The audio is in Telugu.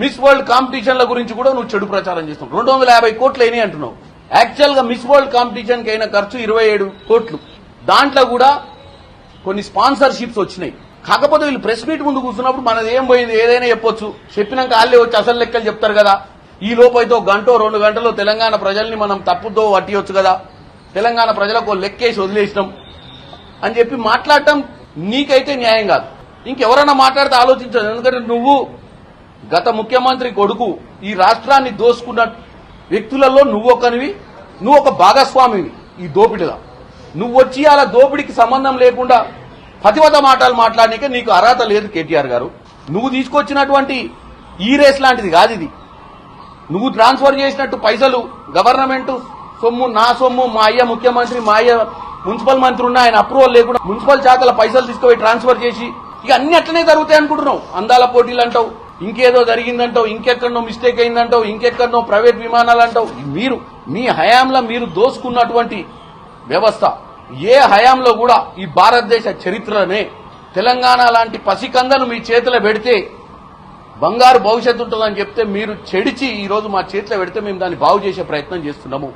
మిస్ వరల్డ్ కాంపిటీషన్ల గురించి కూడా నువ్వు చెడు ప్రచారం చేస్తున్నావు. రెండు వందల యాభై కోట్లు అయినాయి అంటున్నావు. యాక్చువల్గా మిస్ వరల్డ్ కాంపిటీషన్కి అయిన ఖర్చు ఇరవై ఏడు కోట్లు. దాంట్లో కూడా కొన్ని స్పాన్సర్షిప్స్ వచ్చినాయి. కాకపోతే వీళ్ళు ప్రెస్ మీట్ ముందు కూర్చున్నప్పుడు మనది ఏం పోయింది? ఏదైనా చెప్పొచ్చు. చెప్పినాక వాళ్ళే వచ్చి అసలు లెక్కలు చెప్తారు కదా. ఈ లోపైతో గంటో రెండు గంటలో తెలంగాణ ప్రజల్ని మనం తప్పుతో పట్టియొచ్చు కదా. తెలంగాణ ప్రజలకు లెక్కేసి వదిలేసినాం అని చెప్పి మాట్లాడటం నీకైతే న్యాయం కాదు. ఇంకెవరైనా మాట్లాడితే ఆలోచించదు ఎందుకంటే నువ్వు గత ముఖ్యమంత్రి కొడుకు ఈ రాష్ట్రాన్ని దోసుకున్న వ్యక్తులలో నువ్వు ఒకనివి నువ్వు ఒక భాగస్వామివి ఈ దోపిడిలో. నువ్వు వచ్చి అలా దోపిడికి సంబంధం లేకుండా పతివత మాటలు మాట్లాడనీకే నీకు అర్హత లేదు కేటీఆర్ గారు. నువ్వు తీసుకొచ్చినటువంటి ఈ రేస్ లాంటిది కాదు ఇది. నువ్వు ట్రాన్స్ఫర్ చేసినట్టు పైసలు గవర్నమెంట్ సొమ్ము నా సొమ్ము మా అయ్య ముఖ్యమంత్రి మా అయ్య మున్సిపల్ మంత్రి ఉన్న ఆయన అప్రూవల్ లేకుండా మున్సిపల్ శాఖల పైసలు తీసుకుపోయి ట్రాన్స్ఫర్ చేసి ఇక అన్ని అట్లనే జరుగుతాయి అనుకుంటున్నావు. అందాల పోటీలు అంటావు. ఇంకేదో జరిగిందంటావు ఇంకెక్కడనో మిస్టేక్ అయిందంటావు ఇంకెక్కడనో ప్రైవేట్ విమానాలు అంటావు. మీరు మీ హయాంలో మీరు దోసుకున్నటువంటి వ్యవస్థ ఏ హయాంలో కూడా ఈ భారతదేశ చరిత్రనే తెలంగాణ లాంటి పసికందను మీ చేతిలో పెడితే బంగారు భవిష్యత్తు ఉంటుందని చెప్తే మీరు చెడిచి ఈరోజు మా చేతిలో పెడితే మేము దాన్ని బాగు చేసే ప్రయత్నం చేస్తున్నాము.